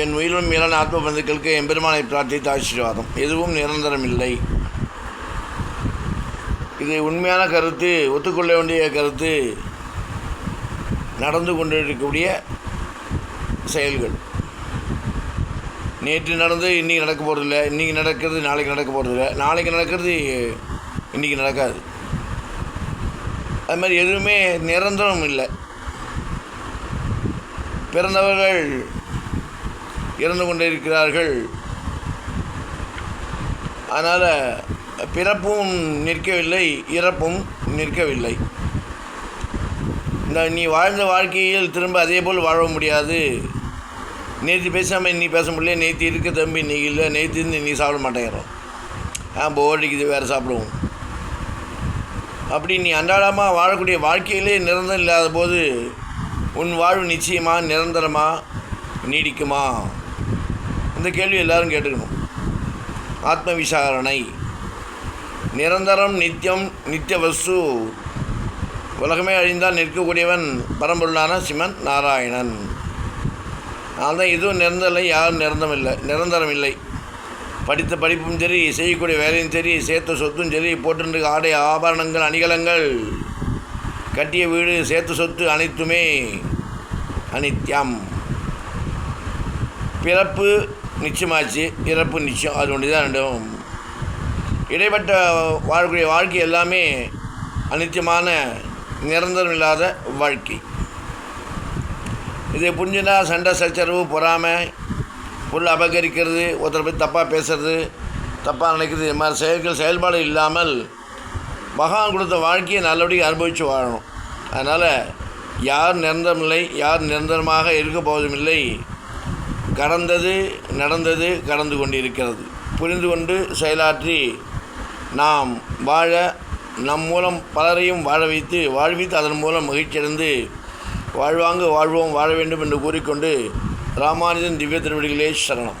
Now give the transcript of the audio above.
என் உயிரும் மேலான ஆத்ம பந்துக்களுக்கு எம்பெருமானை பிரார்த்தித்த ஆசீர்வாதம். எதுவும் நிரந்தரம் இல்லை இது உண்மையான கருத்து ஒத்துக்கொள்ள வேண்டிய கருத்து நடந்து கொண்டிருக்கக்கூடிய செயல்கள். நேற்று நடந்து இன்றைக்கி நடக்க போகிறதில்ல இன்றைக்கி நடக்கிறது நாளைக்கு நடக்க போகிறதில்ல நாளைக்கு நடக்கிறது இன்றைக்கி நடக்காது. அது மாதிரி எதுவுமே நிரந்தரம் இல்லை பிறந்தவர்கள் இறந்து கொண்டே இருக்கிறார்கள் அதனால் பிறப்பும் நிற்கவில்லை இறப்பும் நிற்கவில்லை. இந்த நீ வாழ்ந்த வாழ்க்கையில் திரும்ப அதே போல் வாழ முடியாது. நேற்று பேசாமல் இன்னி பேச முடியல நேற்று இருக்க தம்பி இன்னைக்கு இல்லை நேற்று இருந்து நீ சாப்பிட மாட்டேங்கிறோம். ஆ போடிக்குது வேறு சாப்பிடுவோம். அப்படி நீ அன்றாடமாக வாழக்கூடிய வாழ்க்கையிலே நிரந்தரம் இல்லாத போது உன் வாழ்வு நிச்சயமாக நிரந்தரமாக நீடிக்குமா? இந்த கேள்வி எல்லாரும் கேட்டுக்கணும். ஆத்ம விசாரணை நிரந்தரம் நித்தியம் நித்திய வஸ்து. உலகமே அழிந்தால் நிற்கக்கூடியவன் பரம்பொருளான சிவன் நாராயணன். அதான் இதுவும் நிரந்தரம் இல்லை யாரும் நிரந்தரம் இல்லை நிரந்தரம் இல்லை. படித்த படிப்பும் சரி செய்யக்கூடிய வேலையும் சரி சேர்த்த சொத்தும் சரி போட்டிருக்க ஆடை ஆபரணங்கள் அணிகலங்கள் கட்டிய வீடு சேர்த்த சொத்து அனைத்துமே அனித்யம். பிறப்பு நிச்சயமாச்சு. இறப்பு நிச்சயம். அது ஒன்று தான் ரெண்டும் இடைப்பட்ட வாழக்கூடிய வாழ்க்கை எல்லாமே அனித்தியமான நிரந்தரம் இல்லாத வாழ்க்கை. இதை புரிஞ்சுனா சண்டை சச்சரவு பொறாமை பொருள் அபகரிக்கிறது ஒருத்தரை பற்றி தப்பாக பேசுறது தப்பாக நினைக்கிறது இது மாதிரி செயல்கள் செயல்பாடு இல்லாமல் பகவான் கொடுத்த வாழ்க்கையை நல்லபடியாக அனுபவித்து வாழணும். அதனால் யார் நிரந்தரம் இல்லை யார் நிரந்தரமாக இருக்க போவதும் இல்லை கடந்தது நடந்தது கடந்து கொண்டிருக்கிறது. புரிந்து கொண்டு செயலாற்றி நாம் வாழ நம் மூலம் பலரையும் வாழ வைத்து வாழ்வித்து அதன் மூலம் மகிழ்ச்சியடைந்து வாழ்வாங்கு வாழ்வோம் வாழ வேண்டும் என்று கூறிக்கொண்டு ராமானுஜன் திவ்ய திருவடிகளே சரணம்.